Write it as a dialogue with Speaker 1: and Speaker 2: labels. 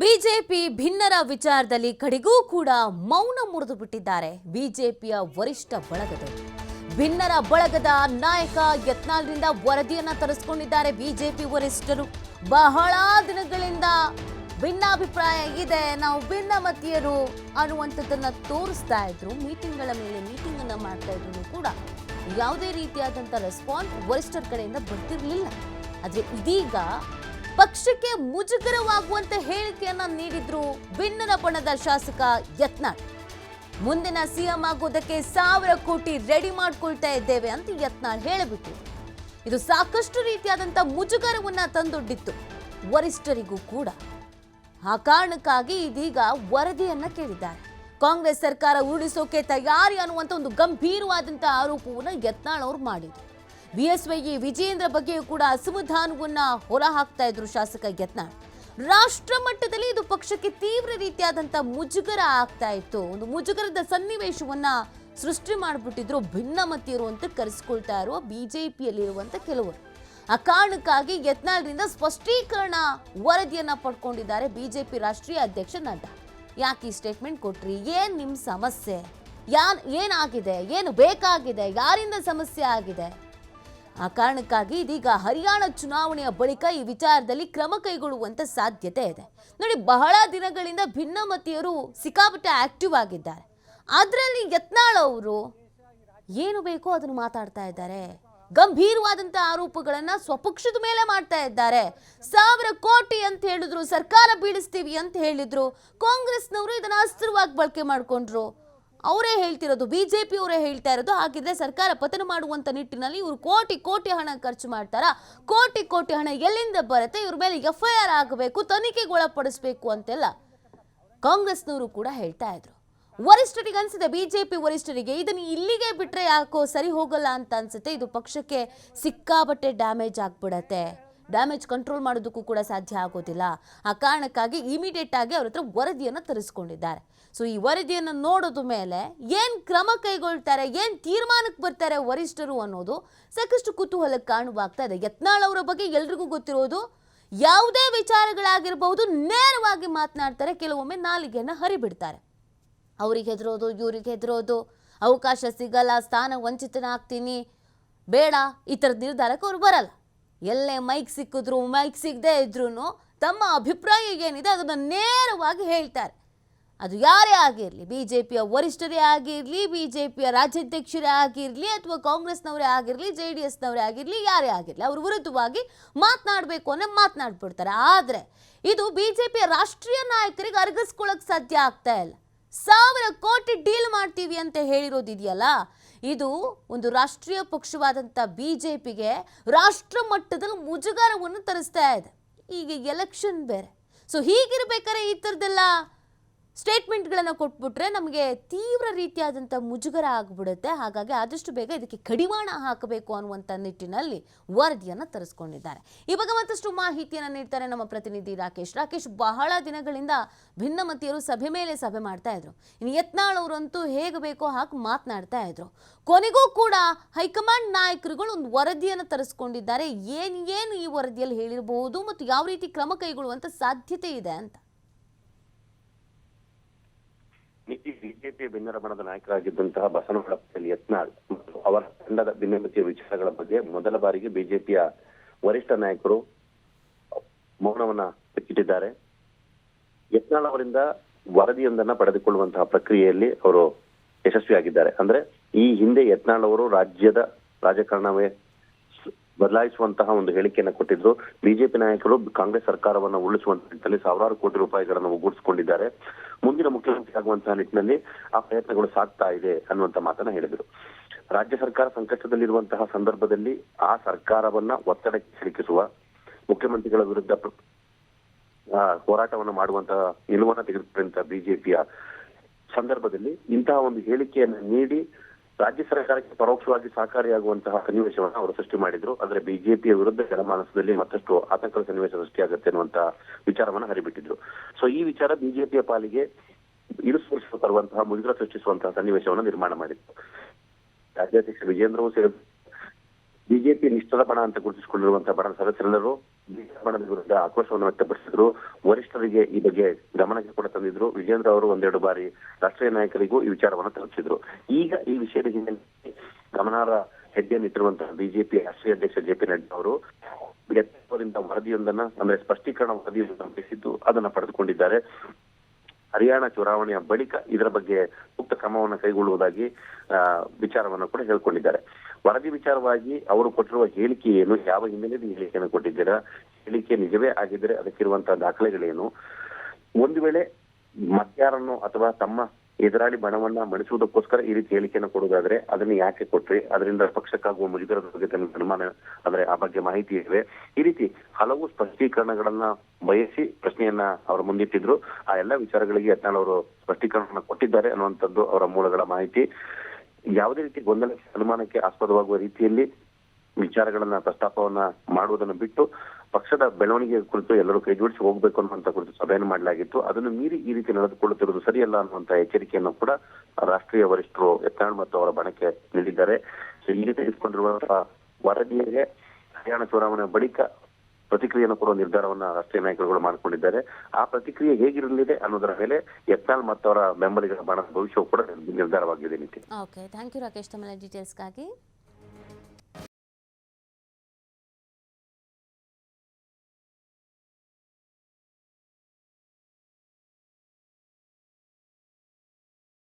Speaker 1: BJP ಭಿನ್ನರ ವಿಚಾರದಲ್ಲಿ ಕಡೆಗೂ ಕೂಡ ಮೌನ ಮುರಿದು ಬಿಟ್ಟಿದ್ದಾರೆ ಬಿಜೆಪಿಯ ವರಿಷ್ಠ ಬಳಗದ ಭಿನ್ನರ ಬಳಗದ ನಾಯಕ ಯತ್ನಾಲ್ರಿಂದ ವರದಿಯನ್ನ ತರಿಸ್ಕೊಂಡಿದ್ದಾರೆ ಬಿಜೆಪಿ ವರಿಷ್ಠರು. ಬಹಳ ದಿನಗಳಿಂದ ಭಿನ್ನಾಭಿಪ್ರಾಯ ಇದೆ. ನಾವು ಭಿನ್ನಮತೀಯರು ಅನ್ನುವಂಥದ್ದನ್ನ ತೋರಿಸ್ತಾ ಇದ್ರು. ಮೀಟಿಂಗ್ಗಳ ಮೇಲೆ ಮೀಟಿಂಗ್ ಅನ್ನ ಮಾಡ್ತಾ ಇದ್ರು ಕೂಡ. ಯಾವುದೇ ರೀತಿಯಾದಂಥ ರೆಸ್ಪಾನ್ಸ್ ವರಿಷ್ಠರ ಕಡೆಯಿಂದ ಬರ್ತಿರ್ಲಿಲ್ಲ. ಆದರೆ ಇದೀಗ ಪಕ್ಷಕ್ಕೆ ಮುಜುಗರವಾಗುವಂತ ಹೇಳಿಕೆಯನ್ನ ನೀಡಿದ್ರು ಭಿನ್ನರ ಬಣದ ಶಾಸಕ ಯತ್ನಾಳ್. ಮುಂದಿನ ಸಿಎಂ ಆಗೋದಕ್ಕೆ ಸಾವಿರ ಕೋಟಿ ರೆಡಿ ಮಾಡ್ಕೊಳ್ತಾ ಇದ್ದೇವೆ ಅಂತ ಯತ್ನಾಳ್ ಹೇಳಿಬಿಟ್ಟು ಇದು ಸಾಕಷ್ಟು ರೀತಿಯಾದಂತ ಮುಜುಗರವನ್ನ ತಂದೊಡ್ಡಿತ್ತು ವರಿಷ್ಠರಿಗೂ ಕೂಡ. ಆ ಕಾರಣಕ್ಕಾಗಿ ಇದೀಗ ವರದಿಯನ್ನ ಕೇಳಿದ್ದಾರೆ. ಕಾಂಗ್ರೆಸ್ ಸರ್ಕಾರ ಉರುಳಿಸೋಕೆ ತಯಾರಿ ಅನ್ನುವಂತ ಒಂದು ಗಂಭೀರವಾದಂಥ ಆರೋಪವನ್ನು ಯತ್ನಾಳ್ ಅವರು ಮಾಡಿದ್ರು. ಬಿಎಸ್ವೈ ವಿಜಯೇಂದ್ರ ಬಗ್ಗೆಯೂ ಕೂಡ ಅಸಮಾಧಾನವನ್ನ ಹೊರಹಾಕ್ತಾ ಇದ್ರು ಶಾಸಕ ಯತ್ನಾಳ್ ರಾಷ್ಟ್ರ ಮಟ್ಟದಲ್ಲಿ ಇದು ಪಕ್ಷಕ್ಕೆ ತೀವ್ರ ರೀತಿಯಾದಂತ ಮುಜುಗರ ಆಗ್ತಾ ಇತ್ತು. ಒಂದು ಮುಜುಗರದ ಸನ್ನಿವೇಶವನ್ನ ಸೃಷ್ಟಿ ಮಾಡಿಬಿಟ್ಟಿದ್ರು ಭಿನ್ನಮತಿಯರು ಅಂತ ಕರೆಸ್ಕೊಳ್ತಾ ಇರುವ ಬಿಜೆಪಿಯಲ್ಲಿರುವಂತ ಕೆಲವರು. ಆ ಕಾರಣಕ್ಕಾಗಿ ಯತ್ನಾಳ್ರಿಂದ ಸ್ಪಷ್ಟೀಕರಣ ವರದಿಯನ್ನ ಪಡ್ಕೊಂಡಿದ್ದಾರೆ ಬಿಜೆಪಿ ರಾಷ್ಟ್ರೀಯ ಅಧ್ಯಕ್ಷ ನಡ್ಡಾ. ಯಾಕೆ ಈ ಸ್ಟೇಟ್ಮೆಂಟ್ ಕೊಟ್ರಿ? ಏನ್ ನಿಮ್ ಸಮಸ್ಯೆ? ಯಾನ್ ಏನಾಗಿದೆ? ಏನು ಬೇಕಾಗಿದೆ? ಯಾರಿಂದ ಸಮಸ್ಯೆ ಆಗಿದೆ? ಆ ಕಾರಣಕ್ಕಾಗಿ ಇದೀಗ ಹರಿಯಾಣ ಚುನಾವಣೆಯ ಬಳಿಕ ಈ ವಿಚಾರದಲ್ಲಿ ಕ್ರಮ ಕೈಗೊಳ್ಳುವಂತ ಸಾಧ್ಯತೆ ಇದೆ. ನೋಡಿ, ಬಹಳ ದಿನಗಳಿಂದ ಭಿನ್ನಮತೀಯರು ಸಿಕ್ಕಾಪಟ್ಟೆ ಆಕ್ಟಿವ್ ಆಗಿದ್ದಾರೆ. ಅದರಲ್ಲಿ ಯತ್ನಾಳ್ ಅವರು ಏನು ಬೇಕೋ ಅದನ್ನು ಮಾತಾಡ್ತಾ ಇದ್ದಾರೆ. ಗಂಭೀರವಾದಂಥ ಆರೋಪಗಳನ್ನು ಸ್ವಪಕ್ಷದ ಮೇಲೆ ಮಾಡ್ತಾ ಇದ್ದಾರೆ. ಸಾವಿರ ಕೋಟಿ ಅಂತ ಹೇಳಿದ್ರು, ಸರ್ಕಾರ ಬೀಳಿಸ್ತೀವಿ ಅಂತ ಹೇಳಿದ್ರು. ಕಾಂಗ್ರೆಸ್ನವರು ಇದನ್ನ ಅಸ್ತ್ರವಾಗಿ ಬಳಕೆ ಮಾಡ್ಕೊಂಡ್ರು. ಅವರೇ ಹೇಳ್ತಿರೋದು ಬಿಜೆಪಿ ಅವರೇ ಹೇಳ್ತಾ ಇರೋದು. ಹಾಗಿದ್ರೆ ಸರ್ಕಾರ ಪತನ ಮಾಡುವಂಥ ನಿಟ್ಟಿನಲ್ಲಿ ಇವರು ಕೋಟಿ ಕೋಟಿ ಹಣ ಖರ್ಚು ಮಾಡ್ತಾರಾ? ಕೋಟಿ ಕೋಟಿ ಹಣ ಎಲ್ಲಿಂದ ಬರುತ್ತೆ? ಇವ್ರ ಮೇಲೆ ಎಫ್ ಐ ಆರ್ ಆಗಬೇಕು ತನಿಖೆಗೆ ಒಳಪಡಿಸ್ಬೇಕು ಅಂತೆಲ್ಲ ಕಾಂಗ್ರೆಸ್ನವರು ಕೂಡ ಹೇಳ್ತಾ ಇದ್ರು. ವರಿಷ್ಠರಿಗೆ ಅನ್ಸುತ್ತೆ, ಬಿಜೆಪಿ ವರಿಷ್ಠರಿಗೆ ಇದನ್ನು ಇಲ್ಲಿಗೆ ಬಿಟ್ರೆ ಯಾಕೋ ಸರಿ ಹೋಗಲ್ಲ ಅಂತ ಅನ್ಸುತ್ತೆ. ಇದು ಪಕ್ಷಕ್ಕೆ ಸಿಕ್ಕಾಬಟ್ಟೆ ಡ್ಯಾಮೇಜ್ ಆಗ್ಬಿಡತ್ತೆ. ಡ್ಯಾಮೇಜ್ ಕಂಟ್ರೋಲ್ ಮಾಡೋದಕ್ಕೂ ಕೂಡ ಸಾಧ್ಯ ಆಗೋದಿಲ್ಲ. ಆ ಕಾರಣಕ್ಕಾಗಿ ಇಮಿಡಿಯೇಟ್ ಆಗಿ ಅವ್ರ ಹತ್ರ ವರದಿಯನ್ನು ತರಿಸ್ಕೊಂಡಿದ್ದಾರೆ. ಸೊ ಈ ವರದಿಯನ್ನು ನೋಡೋದ ಮೇಲೆ ಏನು ಕ್ರಮ ಕೈಗೊಳ್ತಾರೆ, ಏನು ತೀರ್ಮಾನಕ್ಕೆ ಬರ್ತಾರೆ ವರಿಷ್ಠರು ಅನ್ನೋದು ಸಾಕಷ್ಟು ಕುತೂಹಲಕ್ಕೆ ಕಾಣುವಾಗ್ತಾ ಇದೆ. ಯತ್ನಾಳ್ ಅವರ ಬಗ್ಗೆ ಎಲ್ರಿಗೂ ಗೊತ್ತಿರೋದು ಯಾವುದೇ ವಿಚಾರಗಳಾಗಿರಬಹುದು, ನೇರವಾಗಿ ಮಾತನಾಡ್ತಾರೆ, ಕೆಲವೊಮ್ಮೆ ನಾಲಿಗೆಯನ್ನು ಹರಿಬಿಡ್ತಾರೆ. ಅವ್ರಿಗೆ ಹೆದರೋದು, ಇವ್ರಿಗೆ ಹೆದರೋದು, ಅವಕಾಶ ಸಿಗಲ್ಲ, ಸ್ಥಾನ ವಂಚಿತನಾಗ್ತೀನಿ, ಬೇಡ, ಈ ಥರದ ನಿರ್ಧಾರಕ್ಕೆ ಅವ್ರು ಬರಲ್ಲ. ಎಲ್ಲೇ ಮೈಕ್ ಸಿಕ್ಕಿದ್ರು ಮೈಕ್ ಸಿಗದೇ ಇದ್ರೂ ತಮ್ಮ ಅಭಿಪ್ರಾಯ ಏನಿದೆ ಅದನ್ನು ನೇರವಾಗಿ ಹೇಳ್ತಾರೆ. ಅದು ಯಾರೇ ಆಗಿರಲಿ ಬಿ ಜೆ ಪಿಯ ವರಿಷ್ಠರೇ ಆಗಿರಲಿ ಬಿ ಜೆ ಪಿಯ ರಾಜ್ಯಾಧ್ಯಕ್ಷರೇ ಆಗಿರಲಿ ಅಥವಾ ಕಾಂಗ್ರೆಸ್ನವರೇ ಆಗಿರಲಿ, ಜೆ ಡಿ ಎಸ್ನವರೇ ಆಗಿರಲಿ, ಯಾರೇ ಆಗಿರಲಿ, ಅವರು ವಿರುದ್ಧವಾಗಿ ಮಾತನಾಡಬೇಕು ಅನ್ನೋ ಮಾತನಾಡ್ಬಿಡ್ತಾರೆ. ಆದರೆ ಇದು ಬಿ ಜೆ ಪಿಯ ರಾಷ್ಟ್ರೀಯ ನಾಯಕರಿಗೆ ಅರ್ಗಿಸ್ಕೊಳ್ಳೋಕೆ ಸಾಧ್ಯ ಆಗ್ತಾ ಇಲ್ಲ. ಸಾವಿರ ಕೋಟಿ ಡೀಲ್ ಮಾಡ್ತೀವಿ ಅಂತ ಹೇಳಿರೋದಿದೆಯಲ್ಲ ಇದು ಒಂದು ರಾಷ್ಟ್ರೀಯ ಪಕ್ಷವಾದಂಥ ಬಿ ಜೆ ಪಿಗೆ ರಾಷ್ಟ್ರ ಮಟ್ಟದಲ್ಲಿ ಮುಜುಗರವನ್ನು ತರಿಸ್ತಾ ಇದೆ. ಈಗ ಎಲೆಕ್ಷನ್ ಬೇರೆ. ಸೊ ಹೀಗಿರ್ಬೇಕಾದ್ರೆ ಈ ಥರದ್ದೆಲ್ಲ ಸ್ಟೇಟ್ಮೆಂಟ್ಗಳನ್ನು ಕೊಟ್ಬಿಟ್ರೆ ನಮಗೆ ತೀವ್ರ ರೀತಿಯಾದಂಥ ಮುಜುಗರ ಆಗಿಬಿಡುತ್ತೆ. ಹಾಗಾಗಿ ಆದಷ್ಟು ಬೇಗ ಇದಕ್ಕೆ ಕಡಿವಾಣ ಹಾಕಬೇಕು ಅನ್ನುವಂಥ ನಿಟ್ಟಿನಲ್ಲಿ ವರದಿಯನ್ನು ತರಿಸ್ಕೊಂಡಿದ್ದಾರೆ. ಈ ಬಗ್ಗೆ ಮತ್ತಷ್ಟು ಮಾಹಿತಿಯನ್ನು ನೀಡ್ತಾರೆ ನಮ್ಮ ಪ್ರತಿನಿಧಿ ರಾಕೇಶ್. ರಾಕೇಶ್, ಬಹಳ ದಿನಗಳಿಂದ ಭಿನ್ನಮತಿಯರು ಸಭೆ ಮೇಲೆ ಸಭೆ ಮಾಡ್ತಾ ಇದ್ರು. ಇನ್ನು ಯತ್ನಾಳ್ ಅವರಂತೂ ಹೇಗೆ ಬೇಕೋ ಹಾಗೆ ಮಾತನಾಡ್ತಾ ಇದ್ರು. ಕೊನೆಗೂ ಕೂಡ ಹೈಕಮಾಂಡ್ ನಾಯಕರುಗಳು ಒಂದು ವರದಿಯನ್ನು ತರಿಸ್ಕೊಂಡಿದ್ದಾರೆ. ಏನು ಏನು ಈ ವರದಿಯಲ್ಲಿ ಹೇಳಿರಬಹುದು ಮತ್ತು ಯಾವ ರೀತಿ ಕ್ರಮ ಕೈಗೊಳ್ಳುವಂಥ ಸಾಧ್ಯತೆ ಇದೆ ಅಂತ.
Speaker 2: ಬಿಜೆಪಿ ಬೆನ್ನರ ಬಣದ ನಾಯಕರಾಗಿದ್ದಂತಹ ಬಸವನಗೌಡ ಪಟೇಲ್ ಯತ್ನಾಳ್ ಮತ್ತು ಅವರ ತಂಡದ ಭಿನ್ನಮತಿಯ ವಿಚಾರಗಳ ಬಗ್ಗೆ ಮೊದಲ ಬಾರಿಗೆ ಬಿಜೆಪಿಯ ವರಿಷ್ಠ ನಾಯಕರು ಮೌನವನ್ನ ಬಿಚ್ಚಿಟ್ಟಿದ್ದಾರೆ ಯತ್ನಾಳ್ ಅವರಿಂದ ವರದಿಯೊಂದನ್ನ ಪಡೆದುಕೊಳ್ಳುವಂತಹ ಪ್ರಕ್ರಿಯೆಯಲ್ಲಿ ಅವರು ಯಶಸ್ವಿಯಾಗಿದ್ದಾರೆ. ಅಂದ್ರೆ ಈ ಹಿಂದೆ ಯತ್ನಾಳ್ ಅವರು ರಾಜ್ಯದ ರಾಜಕಾರಣವೇ ಬದಲಾಯಿಸುವಂತಹ ಒಂದು ಹೇಳಿಕೆಯನ್ನು ಕೊಟ್ಟಿದ್ರು. ಬಿಜೆಪಿ ನಾಯಕರು ಕಾಂಗ್ರೆಸ್ ಸರ್ಕಾರವನ್ನು ಉರುಳಿಸುವಂತ ನಿಟ್ಟಿನಲ್ಲಿ ಸಾವಿರಾರು ಕೋಟಿ ರೂಪಾಯಿಗಳನ್ನು ಒಗ್ಗೂಡಿಸಿಕೊಂಡಿದ್ದಾರೆ. ಮುಂದಿನ ಮುಖ್ಯಮಂತ್ರಿ ಆಗುವಂತಹ ನಿಟ್ಟಿನಲ್ಲಿ ಆ ಪ್ರಯತ್ನಗಳು ಸಾಗ್ತಾ ಇದೆ ಅನ್ನುವಂತ ಮಾತನ್ನ ಹೇಳಿದರು. ರಾಜ್ಯ ಸರ್ಕಾರ ಸಂಕಷ್ಟದಲ್ಲಿರುವಂತಹ ಸಂದರ್ಭದಲ್ಲಿ ಆ ಸರ್ಕಾರವನ್ನ ಒತ್ತಡಕ್ಕೆ ಸಿಲುಕಿಸುವ, ಮುಖ್ಯಮಂತ್ರಿಗಳ ವಿರುದ್ಧ ಹೋರಾಟವನ್ನು ಮಾಡುವಂತಹ ನಿಲುವನ್ನ ತೆಗೆದುಕೊಂಡಂತಹ ಬಿಜೆಪಿಯ ಸಂದರ್ಭದಲ್ಲಿ ಇಂತಹ ಒಂದು ಹೇಳಿಕೆಯನ್ನು ನೀಡಿ ರಾಜ್ಯ ಸರ್ಕಾರಕ್ಕೆ ಪರೋಕ್ಷವಾಗಿ ಸಹಕಾರಿಯಾಗುವಂತಹ ಸನ್ನಿವೇಶವನ್ನು ಅವರು ಸೃಷ್ಟಿ ಮಾಡಿದ್ರು. ಅಂದ್ರೆ ಬಿಜೆಪಿಯ ವಿರುದ್ಧ ಜನಮಾನಸದಲ್ಲಿ ಮತ್ತಷ್ಟು ಆತಂಕದ ಸನ್ನಿವೇಶ ಸೃಷ್ಟಿಯಾಗುತ್ತೆ ಅನ್ನುವಂತಹ ವಿಚಾರವನ್ನ ಹರಿಬಿಟ್ಟಿದ್ರು. ಸೊ ಈ ವಿಚಾರ ಬಿಜೆಪಿಯ ಪಾಲಿಗೆ ಇರುಸ್ಪರ್ಶ ತರುವಂತಹ, ಮುಜುಗರ ಸೃಷ್ಟಿಸುವಂತಹ ಸನ್ನಿವೇಶವನ್ನು ನಿರ್ಮಾಣ ಮಾಡಿತ್ತು. ರಾಜ್ಯಾಧ್ಯಕ್ಷ ವಿಜೇಂದ್ರವೂ ಸೇರಿ ಬಿಜೆಪಿ ನಿಷ್ಠದ ಬಣ ಅಂತ ಗುರುತಿಸಿಕೊಂಡಿರುವಂತಹ ಬಣ ಸದಸ್ಯರೆಲ್ಲರೂ ಬಣದ ವಿರುದ್ಧ ಆಕ್ರೋಶವನ್ನು ವ್ಯಕ್ತಪಡಿಸಿದ್ರು. ವರಿಷ್ಠರಿಗೆ ಈ ಬಗ್ಗೆ ಗಮನಕ್ಕೆ ಕೂಡ ತಂದಿದ್ರು. ವಿಜೇಂದ್ರ ಅವರು ಒಂದೆರಡು ಬಾರಿ ರಾಷ್ಟ್ರೀಯ ನಾಯಕರಿಗೂ ಈ ವಿಚಾರವನ್ನು ತಲುಪಿಸಿದ್ರು. ಈಗ ಈ ವಿಷಯದ ಹಿನ್ನೆಲೆಯಲ್ಲಿ ಗಮನಾರ್ಹ ಹೆಜ್ಜೆಯನ್ನಿಟ್ಟಿರುವಂತಹ ಬಿಜೆಪಿ ರಾಷ್ಟ್ರೀಯ ಅಧ್ಯಕ್ಷ ಜೆ ಪಿ ನಡ್ಡಾ ಅವರು ಅವರಿಂದ ವರದಿಯೊಂದನ್ನ, ಅಂದ್ರೆ ಸ್ಪಷ್ಟೀಕರಣ ವರದಿಯೊಂದನ್ನು ನಡೆಸಿದ್ದು ಅದನ್ನ ಪಡೆದುಕೊಂಡಿದ್ದಾರೆ. ಹರಿಯಾಣ ಚುನಾವಣೆಯ ಬಳಿಕ ಇದರ ಬಗ್ಗೆ ಸೂಕ್ತ ಕ್ರಮವನ್ನು ಕೈಗೊಳ್ಳುವುದಾಗಿ ವಿಚಾರವನ್ನು ಕೂಡ ಹೇಳ್ಕೊಂಡಿದ್ದಾರೆ. ವರದಿ ವಿಚಾರವಾಗಿ ಅವರು ಕೊಟ್ಟಿರುವ ಹೇಳಿಕೆ ಏನು, ಯಾವ ಹಿನ್ನೆಲೆಯಲ್ಲಿ ಹೇಳಿಕೆಯನ್ನು ಕೊಟ್ಟಿದ್ದೀರಾ, ಹೇಳಿಕೆ ನಿಜವೇ ಆಗಿದ್ರೆ ಅದಕ್ಕಿರುವಂತಹ ದಾಖಲೆಗಳೇನು? ಒಂದು ವೇಳೆ ಮತ್ಯಾರನ್ನು ಅಥವಾ ತಮ್ಮ ಎದುರಾಳಿ ಬಣವನ್ನ ಮಣಿಸುವುದಕ್ಕೋಸ್ಕರ ಈ ರೀತಿ ಹೇಳಿಕೆಯನ್ನು ಕೊಡುವುದಾದ್ರೆ ಅದನ್ನ ಯಾಕೆ ಕೊಟ್ರಿ? ಅದರಿಂದ ಪಕ್ಷಕ್ಕಾಗುವ ಮುಜುಗರದ ಬಗ್ಗೆ ತನ್ನ ಅನುಮಾನ, ಅಂದ್ರೆ ಆ ಬಗ್ಗೆ ಮಾಹಿತಿ ಇವೆ. ಈ ರೀತಿ ಹಲವು ಸ್ಪಷ್ಟೀಕರಣಗಳನ್ನ ಬಯಸಿ ಪ್ರಶ್ನೆಯನ್ನ ಅವರು ಮುಂದಿಟ್ಟಿದ್ರು. ಆ ಎಲ್ಲ ವಿಚಾರಗಳಿಗೆ ಯತ್ನಾಳ್ ಅವರು ಸ್ಪಷ್ಟೀಕರಣ ಕೊಟ್ಟಿದ್ದಾರೆ ಅನ್ನುವಂಥದ್ದು ಅವರ ಮೂಲಗಳ ಮಾಹಿತಿ. ಯಾವುದೇ ರೀತಿ ಗೊಂದಲಕ್ಕೆ, ಅನುಮಾನಕ್ಕೆ ಆಸ್ಪದವಾಗುವ ರೀತಿಯಲ್ಲಿ ವಿಚಾರಗಳನ್ನ, ಪ್ರಸ್ತಾಪವನ್ನ ಮಾಡುವುದನ್ನು ಬಿಟ್ಟು ಪಕ್ಷದ ಬೆಳವಣಿಗೆ ಕುರಿತು ಎಲ್ಲರೂ ಕೈ ಜೋಡಿಸಿ ಹೋಗ್ಬೇಕು ಅನ್ನುವಂತ ಕುರಿತು ಸಭೆಯನ್ನು ಮಾಡಲಾಗಿತ್ತು. ಅದನ್ನು ಮೀರಿ ಈ ರೀತಿ ನಡೆದುಕೊಳ್ಳುತ್ತಿರುವುದು ಸರಿಯಲ್ಲ ಅನ್ನುವಂತ ಎಚ್ಚರಿಕೆಯನ್ನು ಕೂಡ ರಾಷ್ಟ್ರೀಯ ವರಿಷ್ಠರು ಯತ್ನಾಳ್ ಮತ್ತು ಅವರ ಬಣಕ್ಕೆ ನೀಡಿದ್ದಾರೆ. ಇಲ್ಲಿ ತೆಗೆದುಕೊಂಡಿರುವಂತಹ ವರದಿಗೆ ಹರಿಯಾಣ ಚುನಾವಣೆ ಬಳಿಕ ಪ್ರತಿಕ್ರಿಯೆಯನ್ನು ಕೊಡುವ ನಿರ್ಧಾರವನ್ನ ರಾಷ್ಟ್ರೀಯ ನಾಯಕರುಗಳು ಮಾಡಿಕೊಂಡಿದ್ದಾರೆ. ಆ ಪ್ರತಿಕ್ರಿಯೆ ಹೇಗಿರಲಿದೆ ಅನ್ನೋದರ ಮೇಲೆ ಯತ್ನಾಳ್ ಮತ್ತು ಅವರ ಬೆಂಬಲಿಗರ ಬಣದ ಭವಿಷ್ಯವು ಕೂಡ ನಿರ್ಧಾರವಾಗಿದೆ ನಿಮಗೆ
Speaker 1: ಓಕೆ ಥ್ಯಾಂಕ್ ಯು ರಾಕೇಶ್ ತಮ್ಮ ಡೀಟೇಲ್ಸ್ಗಾಗಿ